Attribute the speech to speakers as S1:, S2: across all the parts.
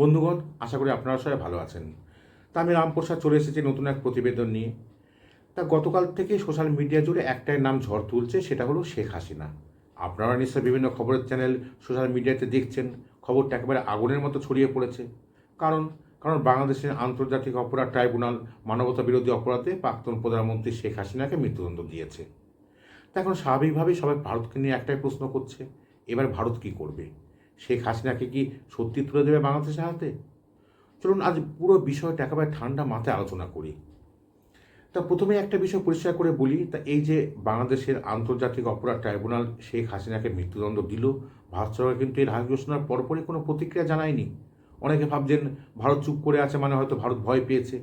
S1: বন্ধুগণ, আশা করি আপনারা সবাই ভালো আছেন। তা আমি রামপ্রসাদ চলে এসেছি নতুন এক প্রতিবেদন নিয়ে। তা গতকাল থেকে সোশ্যাল মিডিয়া জুড়ে একটাই নাম ঝড় তুলছে, সেটা হলো শেখ হাসিনা। আপনারা নিশ্চয়ই বিভিন্ন খবরের চ্যানেল, সোশ্যাল মিডিয়াতে দেখছেন, খবরটা একেবারে আগুনের মতো ছড়িয়ে পড়েছে। কারণ কারণ বাংলাদেশের আন্তর্জাতিক অপরাধ ট্রাইব্যুনাল মানবতা বিরোধী অপরাধে প্রাক্তন প্রধানমন্ত্রী শেখ হাসিনাকে মৃত্যুদণ্ড দিয়েছে। তা এখন স্বাভাবিকভাবেই সবাই ভারতকে নিয়ে একটাই প্রশ্ন করছে, এবার ভারত কি করবে? শেখ হাসিনাকে কি সত্যি তুলে দেবে বাংলাদেশের হাতে? চলুন, আজ পুরো বিষয়টা একেবারে ঠান্ডা মাথায় আলোচনা করি। তা প্রথমে একটা বিষয় পরিষ্কার করে বলি, তা এই যে বাংলাদেশের আন্তর্জাতিক অপরাধ ট্রাইব্যুনাল শেখ হাসিনাকে মৃত্যুদণ্ড দিল, ভারত সরকার কিন্তু এর রায় ঘোষণার পরপরই কোনো প্রতিক্রিয়া জানায়নি। অনেকে ভাবছেন ভারত চুপ করে আছে মানে হয়তো ভারত ভয় পেয়েছে।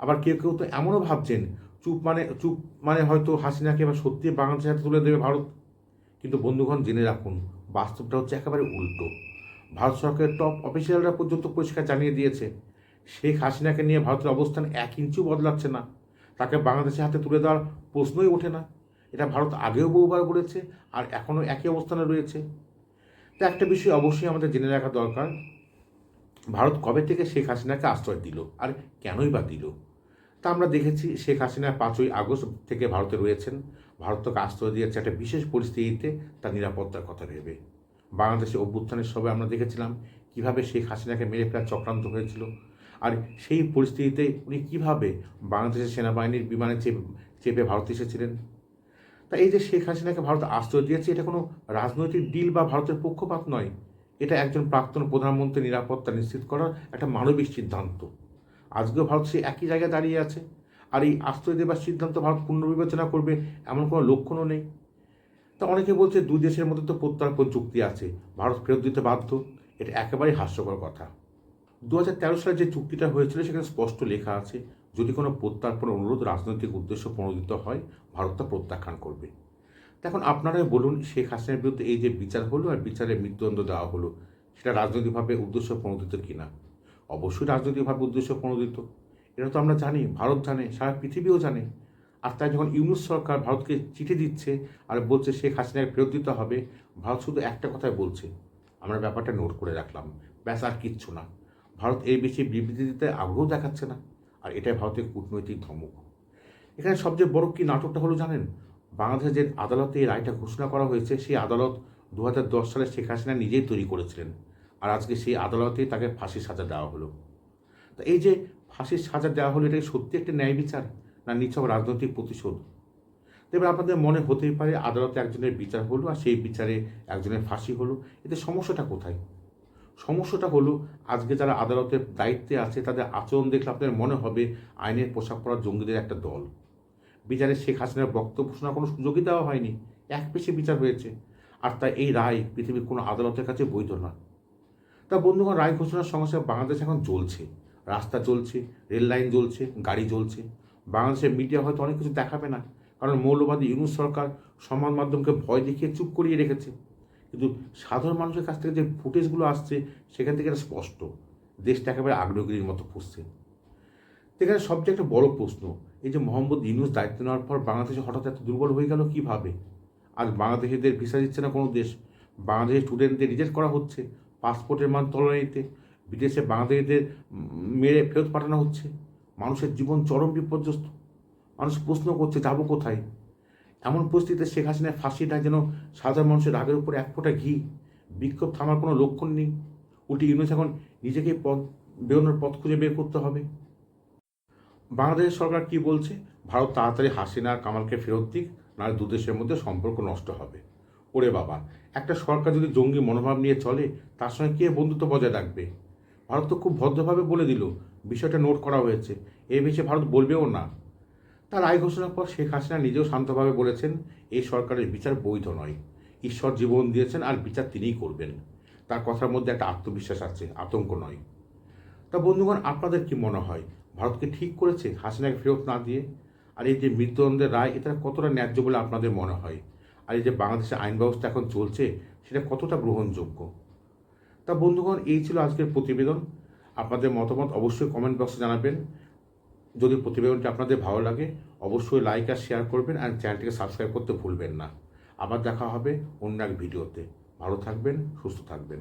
S1: আবার কেউ কেউ তো এমনও ভাবছেন, চুপ মানে চুপ মানে হয়তো হাসিনাকে এবার সত্যি বাংলাদেশের হাতে তুলে দেবে ভারত। কিন্তু বন্ধুগণ, জেনে রাখুন, বাস্তবটা হচ্ছে একেবারে উল্টো। ভারত সরকারের টপ অফিসিয়ালরা পর্যন্ত পরিষ্কার জানিয়ে দিয়েছে, শেখ হাসিনাকে নিয়ে ভারতের অবস্থান এক ইঞ্চিও বদলাচ্ছে না। তাকে বাংলাদেশের হাতে তুলে দেওয়ার প্রশ্নই ওঠে না। এটা ভারত আগেও বহুবার বলেছে আর এখনও একই অবস্থানে রয়েছে। তো একটা বিষয় অবশ্যই আমাদের জেনে রাখা দরকার, ভারত কবে থেকে শেখ হাসিনাকে আশ্রয় দিল আর কেনই বা দিল? তা আমরা দেখেছি, শেখ হাসিনা পাঁচই আগস্ট থেকে ভারতে রয়েছেন। ভারত তাকে আশ্রয় দিয়েছে একটা বিশেষ পরিস্থিতিতে তার নিরাপত্তার কথা ভেবে। বাংলাদেশে অভ্যুত্থানের সবাই আমরা দেখেছিলাম, কীভাবে শেখ হাসিনাকে মেরে ফেলার চক্রান্ত হয়েছিল আর সেই পরিস্থিতিতে উনি কীভাবে বাংলাদেশের সেনাবাহিনীর বিমানে চেপে চেপে ভারতে এসেছিলেন। তা এই যে শেখ হাসিনাকে ভারত আশ্রয় দিয়েছে, এটা কোনো রাজনৈতিক ডিল বা ভারতের পক্ষপাত নয়। এটা একজন প্রাক্তন প্রধানমন্ত্রী নিরাপত্তা নিশ্চিত করার একটা মানবিক সিদ্ধান্ত। আজকেও ভারত সেই একই জায়গায় দাঁড়িয়ে আছে। আর এই আশ্রয় দেবার সিদ্ধান্ত ভারত পুনর্বিবেচনা করবে এমন কোনো লক্ষণও নেই। তা অনেকে বলছে দুই দেশের মধ্যে তো প্রত্যর্পণ চুক্তি আছে, ভারত ফেরত দিতে বাধ্য, এটা একেবারেই হাস্যকর কথা। দু হাজার তেরো সালে যে চুক্তিটা হয়েছিল সেখানে স্পষ্ট লেখা আছে, যদি কোনো প্রত্যর্পণ অনুরোধ রাজনৈতিক উদ্দেশ্য প্রণোদিত হয়, ভারত তা প্রত্যাখ্যান করবে। এখন আপনারাই বলুন, শেখ হাসিনার বিরুদ্ধে এই যে বিচার হলো আর বিচারে মৃত্যুদণ্ড দেওয়া হলো, সেটা রাজনৈতিকভাবে উদ্দেশ্য প্রণোদিত কিনা? অবশ্যই রাজনৈতিকভাবে উদ্দেশ্য প্রণোদিত। এটা তো আমরা জানি, ভারত জানে, সারা পৃথিবীও জানে। আর তাই যখন ইউনুস সরকার ভারতকে চিঠি দিচ্ছে আর বলছে শেখ হাসিনাকে ফেরত দিতে হবে, ভারত শুধু একটা কথাই বলছে। আমরা ব্যাপারটা নোট করে রাখলাম। ব্যাস, আর কিচ্ছু না। ভারত এই বেশি বিবৃতি দিতে আগ্রহ দেখাচ্ছে না। আর এটাই ভারতের কূটনৈতিক ধমক। এখানে সবচেয়ে বড় কী নাটকটা হলো জানেন? বাংলাদেশের যে আদালতে এই রায়টা ঘোষণা করা হয়েছে, সেই আদালত দু হাজার দশ সালে শেখ হাসিনা নিজেই তৈরি করেছিলেন। আর আজকে সেই আদালতে তাকে ফাঁসির সাজা দেওয়া হলো। তা এই যে ফাঁসির সাজা দেওয়া হলো এটাকে সত্যি একটা ন্যায় বিচার না নিছক রাজনৈতিক প্রতিশোধ? এবার আপনাদের মনে হতেই পারে আদালতে একজনের বিচার হলো আর সেই বিচারে একজনের ফাঁসি হলো। এতে সমস্যাটা কোথায়? সমস্যাটা হলো আজকে যারা আদালতের দায়িত্বে আছে, তাদের আচরণ দেখলে আপনাদের মনে হবে আইনের পোশাক পরা জঙ্গিদের একটা দল। বিচারে শেখ হাসিনার বক্তব্য শোনার কোনো সুযোগই দেওয়া হয়নি। এক পেশে বিচার হয়েছে। আর তাই এই রায় পৃথিবীর কোনো আদালতের কাছে বৈধ না তা বন্ধুগণ, রায় ঘোষণার সঙ্গে বাংলাদেশ এখন চলছে রাস্তা চলছে, রেল লাইন জ্বলছে, গাড়ি জ্বলছে। বাংলাদেশের মিডিয়া হয়তো অনেক কিছু দেখাবে না, কারণ মৌলবাদী ইউনুস সরকার সংবাদ মাধ্যমকে ভয় দেখিয়ে চুপ করিয়ে রেখেছে। কিন্তু সাধারণ মানুষের কাছ থেকে যে ফুটেজগুলো আসছে, সেখান থেকে এটা স্পষ্ট। দেশটা একেবারে আগ্নেয়গিরির মতো ফুসছে এখানে সবচেয়ে একটা বড় প্রশ্ন, এই যে মোহাম্মদ ইউনুস দায়িত্ব নেওয়ার পর বাংলাদেশে হঠাৎ এত দুর্বল হয়ে গেল কীভাবে? আজ বাংলাদেশিদের ভিসা দিচ্ছে না কোনো দেশ। বাংলাদেশের স্টুডেন্টদের রিজেক্ট করা হচ্ছে পাসপোর্টের মান তলানিতে বিদেশে বাংলাদেশিদের মেরে ফেরত পাঠানো হচ্ছে। মানুষের জীবন চরম বিপর্যস্ত। মানুষ প্রশ্ন করছে, যাব কোথায়? এমন পরিস্থিতিতে শেখ হাসিনার ফাঁসিটা যেন সাধারণ মানুষের রাগের উপর এক ফোঁটা ঘি। বিক্ষোভ থামার কোনো লক্ষণ নেই। উল্টি ইউনুস এখন নিজেকে পথ, বেরোনোর পথ খুঁজে বের করতে হবে। বাংলাদেশ সরকার কি বলছে? ভারত তাড়াতাড়ি হাসিনা কামালকে ফেরত দিক, নাহলে দু দেশের মধ্যে সম্পর্ক নষ্ট হবে। ওরে বাবা, একটা সরকার যদি জঙ্গি মনোভাব নিয়ে চলে, তার সঙ্গে কে বন্ধুত্ব বজায় রাখবে? ভারত তো খুব ভদ্রভাবে বলে দিল, বিষয়টা নোট করা হয়েছে। এই বিষয়ে ভারত বলবেও না। তার রায় ঘোষণার পর শেখ হাসিনা নিজেও শান্তভাবে বলেছেন এই সরকারের বিচার বৈধ নয়। ঈশ্বর জীবন দিয়েছেন আর বিচার তিনিই করবেন। তার কথার মধ্যে একটা আত্মবিশ্বাস আছে, আতঙ্ক নয়। তা বন্ধুগণ, আপনাদের কি মনে হয় ভারতকে ঠিক করেছে হাসিনাকে ফেরত না দিয়ে? আর এই যে মৃত্যুদণ্ডের রায়, এটা কতটা ন্যায্য বলে আপনাদের মনে হয়? আর এই যে বাংলাদেশের আইন ব্যবস্থা এখন চলছে, সেটা কতটা গ্রহণযোগ্য? তা বন্ধুগণ, এই ছিল আজকের প্রতিবেদন। আপনাদের মতামত অবশ্যই কমেন্ট বক্সে জানাবেন। যদি প্রতিবেদনটি আপনাদের ভালো লাগে, অবশ্যই লাইক আর শেয়ার করবেন আর চ্যানেলটিকে সাবস্ক্রাইব করতে ভুলবেন না। আবার দেখা হবে অন্য এক ভিডিওতে। ভালো থাকবেন, সুস্থ থাকবেন।